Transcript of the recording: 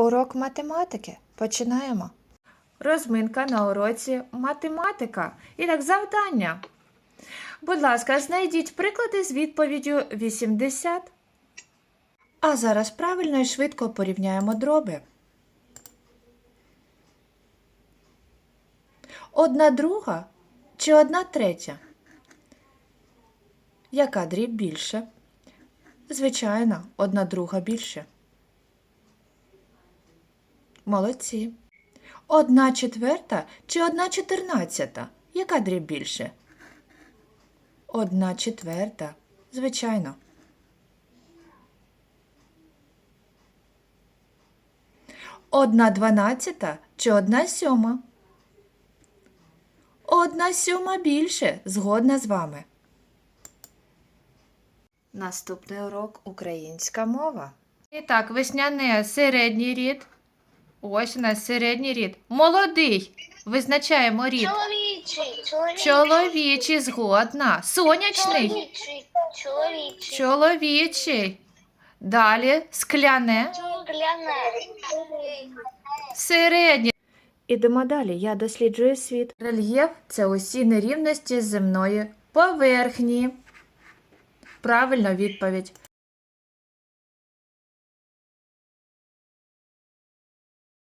Урок математики. Починаємо. Розминка на уроці математика. І так, завдання. Будь ласка, знайдіть приклади з відповіддю 80. А зараз правильно і швидко порівняємо дроби. Одна друга чи одна третя? Яка дріб більше? Звичайно, одна друга більше. Молодці. Одна четверта чи одна чотирнадцята? Яка дріб більше? Одна четверта. Звичайно. Одна дванадцята чи одна сьома? Одна сьома більше. Згодна з вами. Наступний урок українська мова. І так, весняне середній рід. Ось у нас середній рід. Молодий. Визначаємо рід. Чоловічий, чоловічий, Чоловічий, згодна. Сонячний. чоловічий, чоловічий, Чоловічий. Далі скляне. гляне, Середнє. Ідемо далі. Я досліджую світ. Рельєф це усі нерівності земної поверхні. Правильно відповідь.